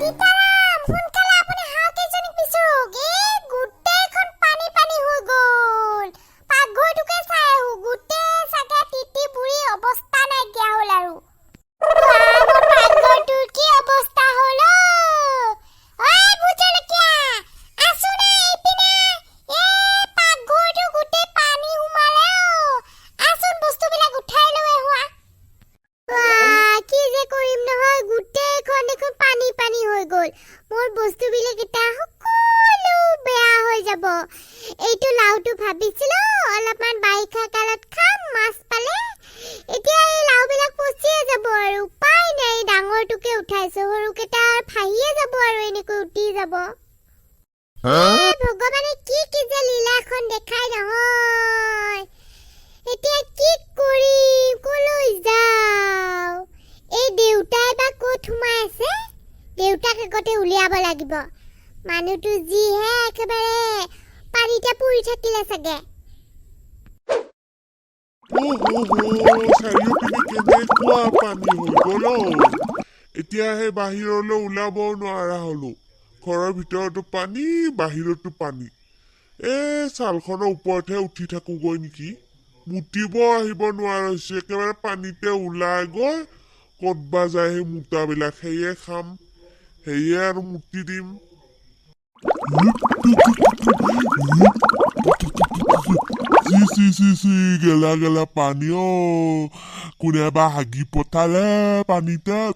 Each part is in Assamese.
ratita. লাগিব। মানুহটো যিহে একেবাৰে পানীতে পৰি থাকিলে চাগে। ওহো চাৰিওপিনে কেনেকুৱা পানী হৈ গ'ল অ'। এতিয়া সেই বাহিৰলৈ ওলাব নোৱাৰা হলো। ঘৰৰ ভিতৰতো পানী বাহিৰতো পানী। এই ছালখনৰ ওপৰতহে উঠি থাকোগৈ নেকি? মুতিব আহিব নোৱাৰা হৈছে একেবাৰে পানীতে ওলাই গৈ ক'তবা যায় সেই মোটাবিলাক সেয়ে খাম। Eğer Si, si, si, si, gela, gela, panyo. Kune bahagi potale, panita.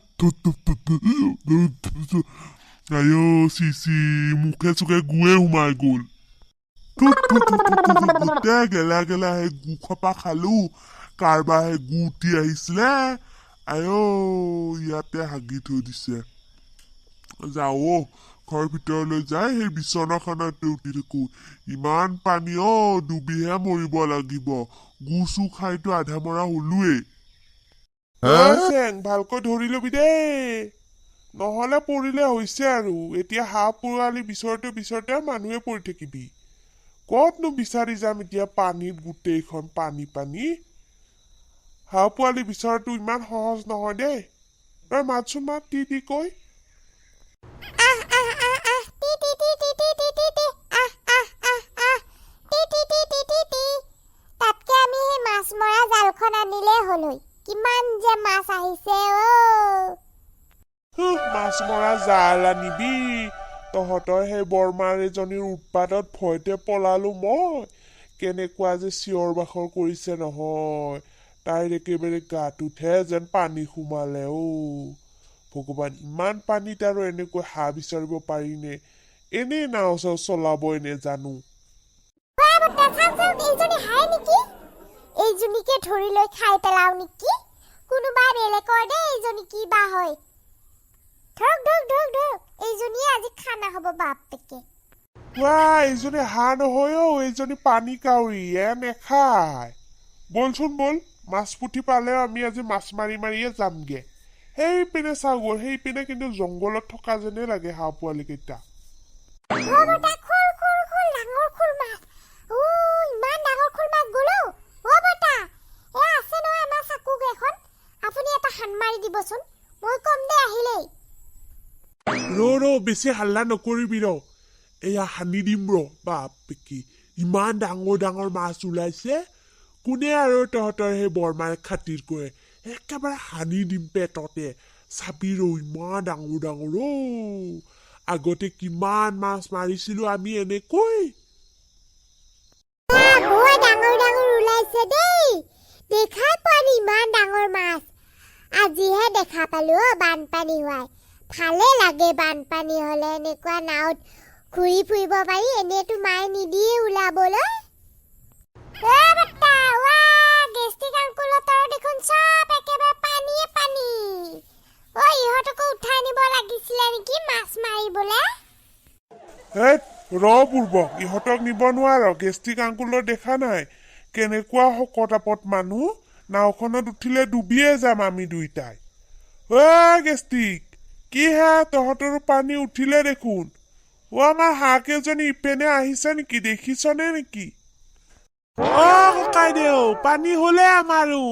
Ayo, si, si, mouke souke gwe ou my gol. Te, gela, gela, he gu kapa kalou. Karba he gu tia hisle. Ayo, ya te hagi to dise. যাওঁ। অ ঘৰৰ ভিতৰলৈ যাই সেই বিচনাখনতে উঠি থাকো। ইমান পানী অ ডুবিহে মৰিব লাগিব। গু চু খাইতো আধা মৰা হলোৱেই। চেং ভালকৈ ধৰি লবি দেই। নহলে পৰিলে হৈছে আৰু। এতিয়া হাঁহ পোৱালি বিচৰতে বিচৰতে মানুহে পৰি থাকিবি। ক'তনো বিচাৰি যাম এতিয়া পানীত গোটেইখন পানী পানী? হাঁহ পোৱালি বিচৰাটো ইমান সহজ নহয় দেই। তই মাতচোন মাত টি টি কৈ মাছ মৰা জাল আনিবি। তহঁতৰ সেই বৰমাৰ এজনীৰ উৎপাতত ভয়তে পলালো মই। কেনেকুৱা যে চিঞৰ বাখৰ কৰিছে নহয়। তাইৰ একেবাৰে গাটোতহে যেন পানী সোমালে অ ভগৱান ইমান পানীত আৰু এনেকৈ হাঁহ বিচাৰিব পাৰিনে এনেই নাও চাও চলাবই নেজানো। এইজনীকে ধৰি লৈ খাই পেলাও নেকি? কোনোবা বেলেগৰ দেই এইজনী কি বা হয়। ধৰক ধৰক ধৰক ধৰক এইজনীয়ে আজি খানা হ'ব বাপেকে। ৱা এইজনী হাঁহ নহয় অ এইজনী পানী কাউৰী এ নেখায়। বলচোন বল মাছ পুঠি পালেও আমি আজি মাছ মাৰি মাৰিয়ে যামগে। সেইপিনে চাগৰ সেইপিনে কিন্তু জংঘলত থকা যেনে লাগে হাঁহ পোৱালিকেইটা বেছি হাল্লা নকৰিবি ৰ এয়া সানি দিম ৰ বাপে ইমান ডাঙৰ ডাঙৰ মাছ ওলাইছে কোনে আৰু তহঁতৰ সেই বৰমাৰ খাতিৰ কৰে একেবাৰে সানি দিম পেটতে চাবি ৰ ইমান ডাঙৰ ডাঙৰ অ আগতে কিমান মাছ মাৰিছিলো আমি এনেকৈ। ফুৰিব পাৰি এনেইতো মায়ে নিদিয়ে ওলাবলৈ। গেষ্টিক আংকুলহঁতৰ দেখোন চব একেবাৰে পানীয়ে পানী। অ ইহঁতকো উঠাই নিব লাগিছিলে নেকি মাছ মাৰিবলে? ৰ পূৰ্বক ইহঁতক নিব নোৱাৰ গেষ্টিক আংকুলৰ দেখা নাই। কেনেকুৱা শকত আপত মানুহ নাওখনত উঠিলে ডুবিয়ে যাম আমি দুইটাই। অ গেষ্টিক কি হে তহঁতৰো পানী উঠিলে দেখোন। অ আমাৰ হাঁহ কেইজনী ইপেনে আহিছে নেকি দেখিছনে নেকি? অ ককাইদেউ পানী হলে আমাৰো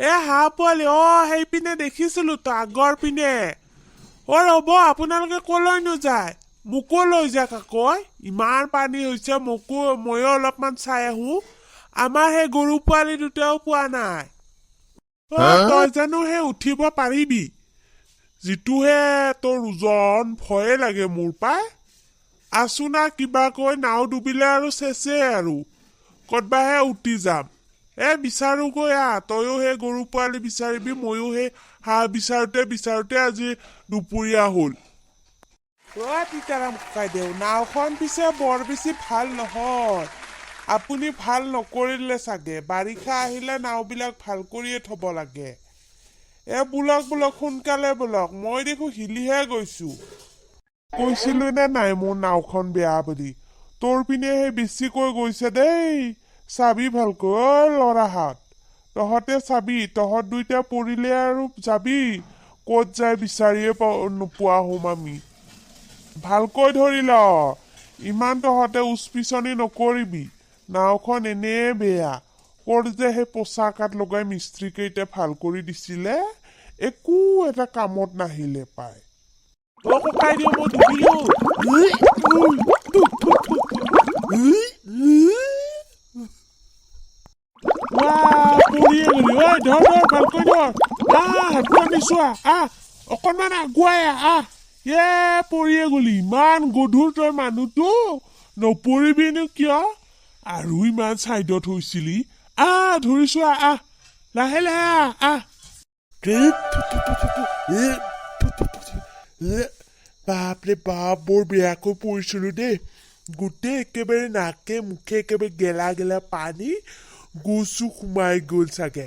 এ হাঁহ পোৱালি অ সেইপিনে দেখিছিলো তো আগৰ পিনে। অ ৰ'ব আপোনালোকে কলৈনো যায় মোকো লৈ যাক আকৌ ইমান পানী হৈছে মোকো ময়ো অলপমান চাই আহো। আমাৰ সেই গৰু পোৱালি দুটাও পোৱা নাই। তই জানো সেই উঠিব পাৰিবি। যিটোহে তোৰ ওজন ভয়ে লাগে মোৰ পাই। আছো না কিবা কৈ নাও ডুবিলে আৰু চেচে আৰু। ক'তবাহে উঠি যাম। এ বিচাৰোগৈ আ তয়ো সেই গৰু পোৱালি বিচাৰিবি ময়ো সেই হাঁহ বিচাৰোতে বিচাৰোতে আজি দুপৰীয়া হ'ল। অ পিতাৰাম ককাইদেউ নাওখন পিছে বৰ বেছি ভাল নহয়। আপুনি ভাল নকৰিলে চাগে বাৰিষা আহিলে নাওবিলাক ভাল কৰিয়ে থব লাগে। এ বোলক বোলক সোনকালে বোলক মই দেখোন হিলিহে গৈছো। কৈছিলো নে নাই মোৰ নাওখন বেয়া বুলি। তোৰ পিনে সেই বেছিকৈ গৈছে দেই। চাবি ভালকৈ ল'ৰাহাত তহঁতে চাবি তহঁত দুইটা পৰিলে আৰু যাবি ক'ত যায় বিচাৰিয়ে নোপোৱা হ'ম আমি ভালকৈ ধৰি ল ইমান তহঁতে উচপিচনি নকৰিবি নাওখন এনেই বেয়া ক'ত যে সেই পোচাকাত লগাই মিস্ত্ৰীকেইটা ভাল কৰি দিছিলে একো এটা কামত নাহিলে পায় অ ককাই দিওঁ মই পৰিয়ে গলি ঐ ধৰ ধৰ ভালকৈ ধৰ আহ লাহে লাহে আহ বাপৰে বাপ বৰ বেয়াকৈ পৰিছিলো দেই গোটেই একেবাৰে নাকে মুখে একেবাৰে গেলা গেলা পানী গুচু সোমাই গ'ল চাগে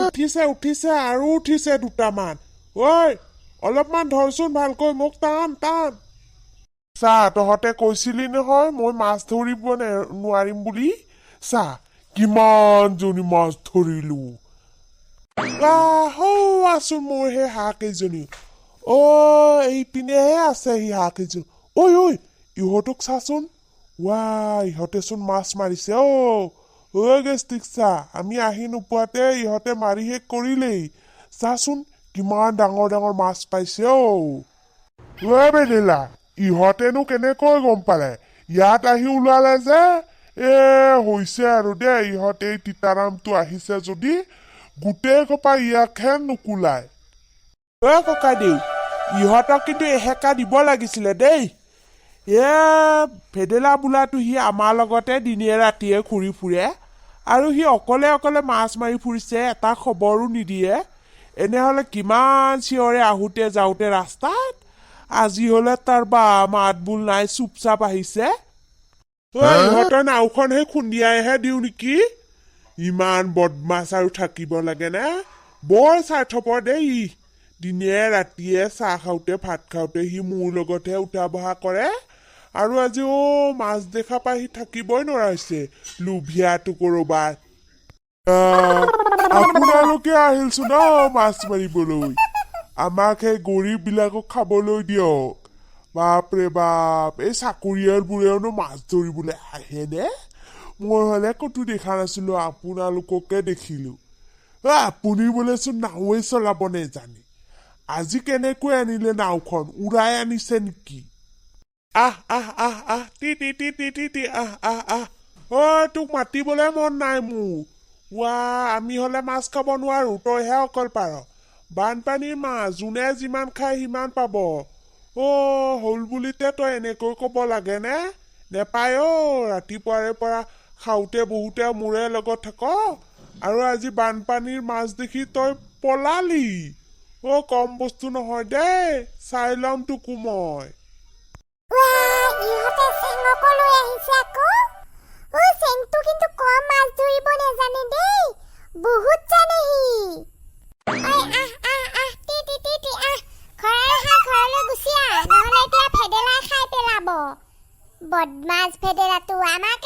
উঠিছে উঠিছে আৰু উঠিছে দুটামান ঐ অলপমান ধৰচোন ভালকৈ মোক টান টান চা তহঁতে কৈছিলি নহয় মই মাছ ধৰিব নোৱাৰিম বুলি চা কিমানজনী মাছ ধৰিলো আছোন মোৰ সেই হাঁহ কেইজনী অ এইপিনেহে আছে সি হাঁহ কেইজনী ঐ ঐ ইহঁতক চাচোন ৱা ইহঁতেচোন মাছ মাৰিছে অ ঐ চা আমি আহি নোপোৱাতে ইহঁতে মাৰি শেষ কৰিলেই চাচোন কিমান ডাঙৰ ডাঙৰ মাছ পাইছে অ ঐ বেলিলা ইহঁতেনো কেনেকৈ গম পালে ইয়াত আহি ওলালে যে এ হৈছে আৰু দেই ইহঁতে এই তিতাৰামটো আহিছে যদি গোটেই সোপা ইয়াকহে নুকুলাই অ ককাইদেউ ইহঁতক কিন্তু এসেকা দিব লাগিছিলে দেই এ ভেদেলা বোলাটো সি আমাৰ লগতে দিনে ৰাতিয়ে ঘূৰি ফুৰে আৰু সি অকলে অকলে মাছ মাৰি ফুৰিছে এটা খবৰো নিদিয়ে। এনেহ'লে কিমান চিঞৰে আহোঁতে যাওঁতে ৰাস্তাত আজি হ'লে তাৰ বা মাত বোল নাই চুপচাপ আহিছে। ঐ ইহঁতৰ নাওখন সেই খুন্দিয়াইহে দিওঁ নেকি? ইমান বদমাছ আৰু থাকিব লাগে নে? বৰ স্বাৰ্থপৰ দেই। দিনে ৰাতিয়ে চাহ খাওঁতে ভাত খাওঁতে সি মোৰ লগতহে উঠা বহা কৰে। আৰু আজি অ' মাছ দেখা পাই সি থাকিবই নোৱাৰা হৈছে। লোভিয়াটো কৰবাত আপোনালোকে আহিলচোন ন মাছ মাৰিবলৈ। আমাক সেই গৰীব বিলাকক খাবলৈ দিয়ক। বাপৰে বাপ এই চাকৰিয়ালবোৰেওনো মাছ ধৰিবলৈ আহেনে? মই হ'লে ক'তো দেখা নাছিলো আপোনালোককে দেখিলো। আপুনি বোলেচোন নাওৱে চলাব নেজানে। আজি কেনেকৈ আনিলে নাওখন উৰাই আনিছে নেকি? আহ আহ আহ আহ টি টি আহ আহ আহ। অ তোক মাতিবলৈ মন নাই মোৰ। ৱা আমি হ'লে মাছ খাব নোৱাৰো তইহে অকল পাৰ। বানপানীৰ মাছ যোনে যিমান খায় সিমান পাব। অ হ'ল বুলিতে তই এনেকৈ ক'ব লাগেনে নেপায় অ ৰাতিপুৱাৰে পৰা খাওঁতে বহুতে মোৰে লগত থাক। আৰু আজি বানপানীৰ মাছ দেখি তই পলালি। অ কম বস্তু নহয় দেই চাই ল'ম তোকো মই। চেঙকো আহিছে আকৌ। ও চেংটো কিন্তু কম মাছ ধৰিব নেজানে দেই। বহুত জানে সি। ঐ আহ আহ আহ, টি গুচি আহ। নহ'লে এতিয়া খাই পেলাব। বদমাছ ভেদেলাটো। আমাক